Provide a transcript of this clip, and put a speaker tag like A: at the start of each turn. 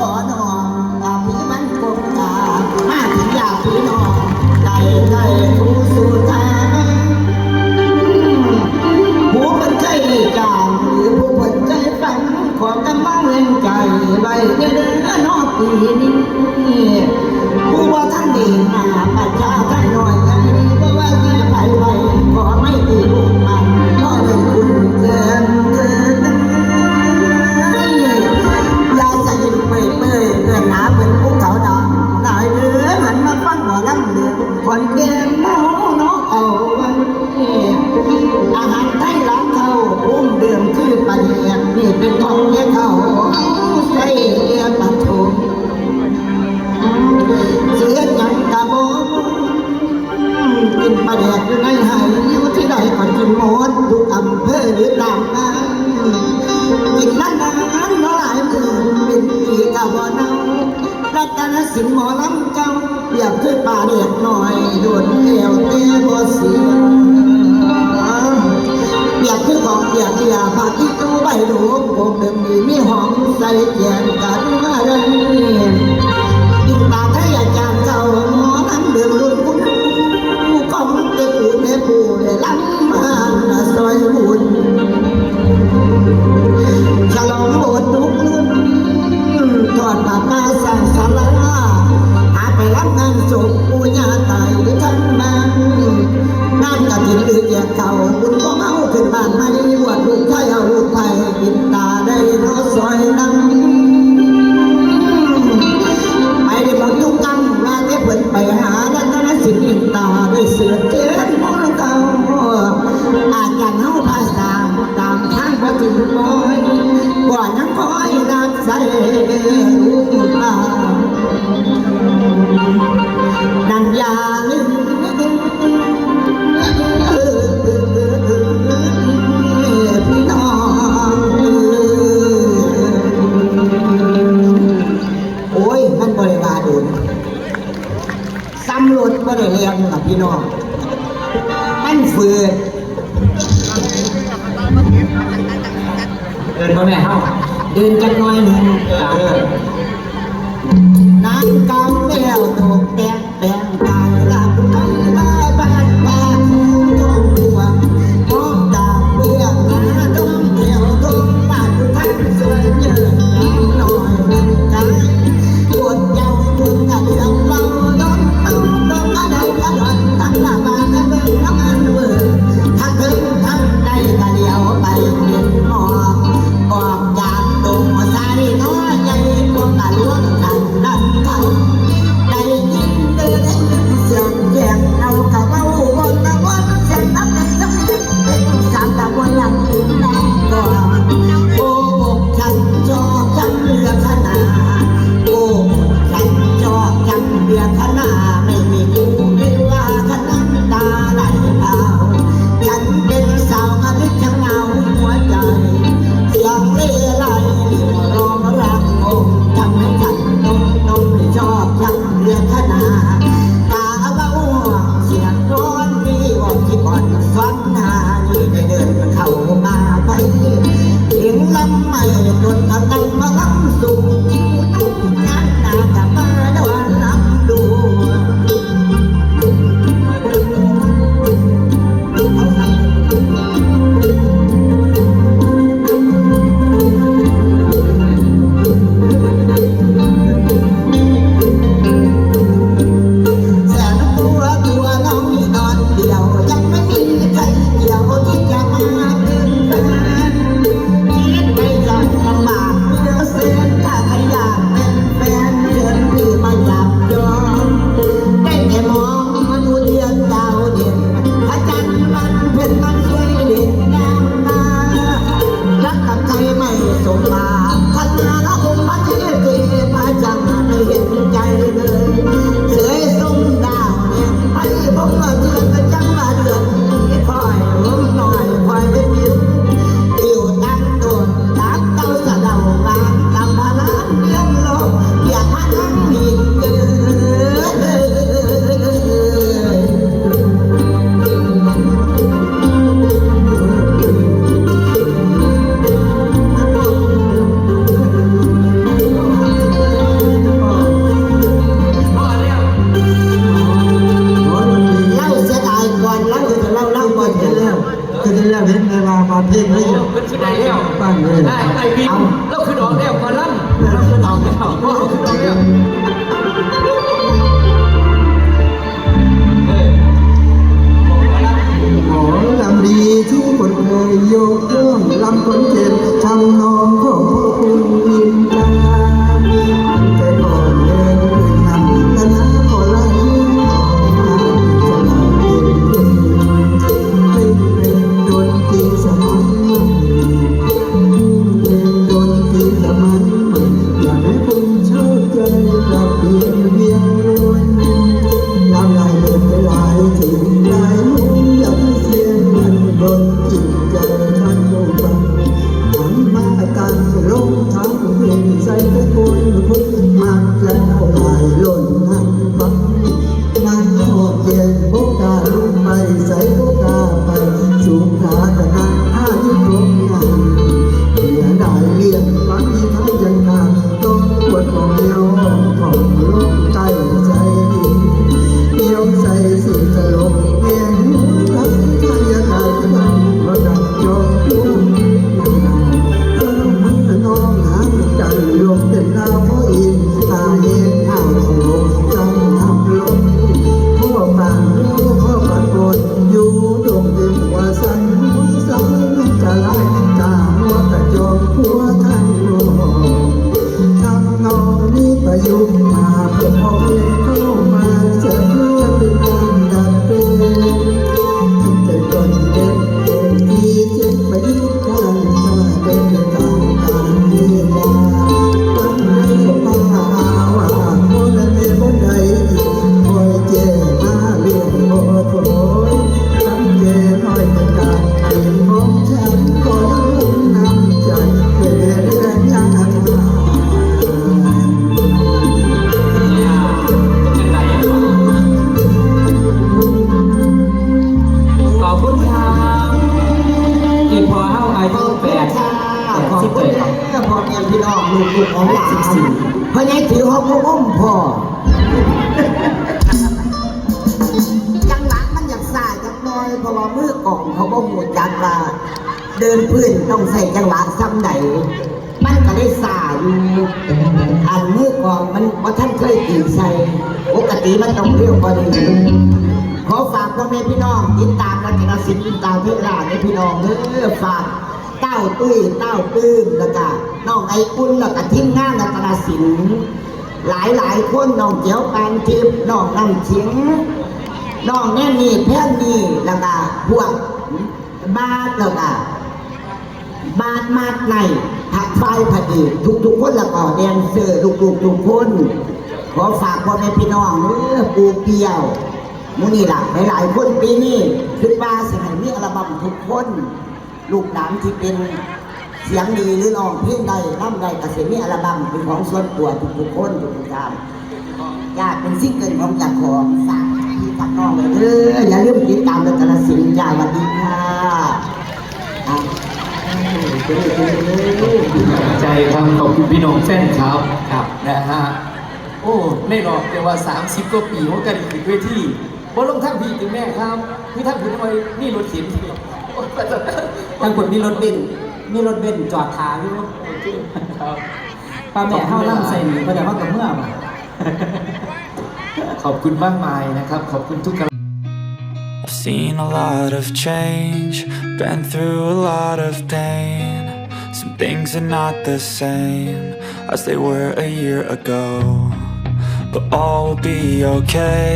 A: ขอนอนผีมันกบตามาถึงอยากผีนอนใจใจทูสูทางผู้เป็นใจกางผู้เป็นใจฝันขอกำลังเล่นใจไว้เดินนอกปีนี้ผู้ว่าท่านดีหาไือดำน้ำกินมันนานเนาหลายมือเป็นปีกะบ่นำรัตนสินหมอลำเก่าเปียบคือป่าเด็ดหน่อยโดนเอวเต้บ่สียเปียกคือของเปียกเปียกปากที่ตู้ใบหลนูผมเดิ
B: ม
A: ดีมีหอมใส่แกงกันมาเลย ก็ได้เรียนกับพี่น้องมันฝืดเดินมา
B: แม่เฮาเดิ
C: นจังน้อยหนึ่งน้ำกำแล้วตก
B: แต่
C: ง ของหลานเพราะนี่ถือเขาพวกอุ้มพ่อจังหวะมันอยากสายจักหน้อยเพราะว่ามือกล่องเขาก็หมดจักว่าเดินพื้นต้องใส่จังหวะซ้ำไหนมันก็ได้สายอยู่อันมือก่องมันว่าท่านเคยตีใส่ปกติมันต้องเรียวกว่านี้ขอฝากพ่อแม่พี่น้องติดตามรัตนศิลป์ติดตามเพื่อนหลานให้พี่น้องเด้อฝาก เต้าตุ้ยเต้าตื้มแล้วก็น้องไออุ่นแล้วก็ทีมงานรัตนศิลป์หลายหลายคนน้องเจียวปานทิพย์น้องน้ำเชียงน้องแน่นี่แพ่นนี่แล้วก็พวกบาทแล้วก็บาทมาดในผักไฟผัดอีกทุกคนแล้วก็แดนเซอร์ลูกๆทุกคนขอฝากพ่อแม่พี่น้องเด้อปูเปียวมูนี่ล่ะหลายๆคนปีนี้คิดว่าสิให้มีอัลบั้มทุกคน ลูกหลานที่เป็นเสียงดีหรือร้องเพลงใดร่ำใดกเสียมีอัลบั้มเป็นของส่วนตัวทุกๆคนทุกๆท่านอยากเป็นซิงเกิลของจากของฝากพี่ฝากน้องเลยเด้ออย่าลืมติดตามรัตนศิลป์จ้าสวัสดีค่ะ
B: ใจครับขอบคุณพี่น้องแฟนครับครับนะฮะโอ้ไม่หรอกแต่ว่า 30กว่าปีว่ากันอีกเวทีบ่ลงทั้งพี่ถึงแม่ครับคือทั้งคุณทำไมนี่รถเข็น ที
D: ทางคนมีรถเบนซ์มีรถเบนซ์จอดขาอยู่
B: ครับ
D: ป้าแม่เข้าล่ำใส่หนีก็จะเข้ากับเมื่อมา
B: ขอบคุณมากมายนะครับ ขอบคุณทุกกำลัง
E: I've seen a lot of change, been through a lot of pain. Some things are not the same as they were a year ago, but all will be okay.